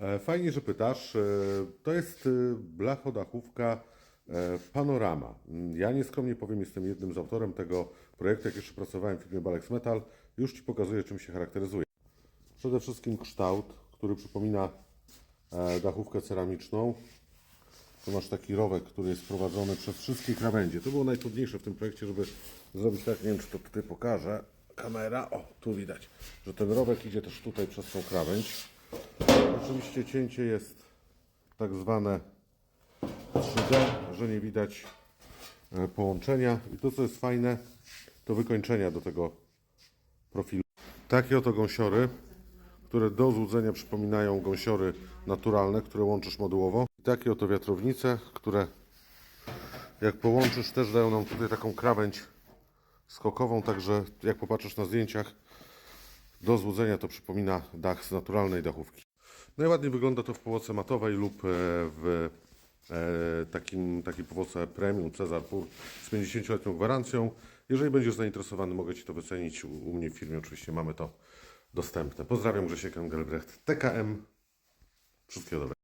E, Fajnie, że pytasz. E, To jest e, blachodachówka Panorama. Mm, Ja nieskromnie powiem, jestem jednym z autorem tego projektu. Jak jeszcze pracowałem w firmie Balex Metal, już Ci pokazuję, czym się charakteryzuje. Przede wszystkim kształt, który przypomina dachówkę ceramiczną. Tu masz taki rowek, który jest prowadzony przez wszystkie krawędzie. To było najtrudniejsze w tym projekcie, żeby zrobić tak, nie wiem czy to tutaj pokażę, kamera, o tu widać, że ten rowek idzie też tutaj przez tą krawędź. Oczywiście cięcie jest tak zwane 3D, że nie widać e, połączenia. I to co jest fajne, to wykończenia do tego profilu. Takie oto gąsiory, które do złudzenia przypominają gąsiory naturalne, które łączysz modułowo. I takie oto wiatrownice, które jak połączysz też dają nam tutaj taką krawędź skokową, także jak popatrzysz na zdjęciach, do złudzenia to przypomina dach z naturalnej dachówki. Najładniej wygląda to w połoce matowej lub e, w e, takim, takiej powoce premium Cezar Pur z 50-letnią gwarancją. Jeżeli będziesz zainteresowany, mogę Ci to wycenić. U, u mnie w firmie oczywiście mamy to dostępne. Pozdrawiam Grzesiek Engelbrecht, TKM. Wszystkiego dobrego.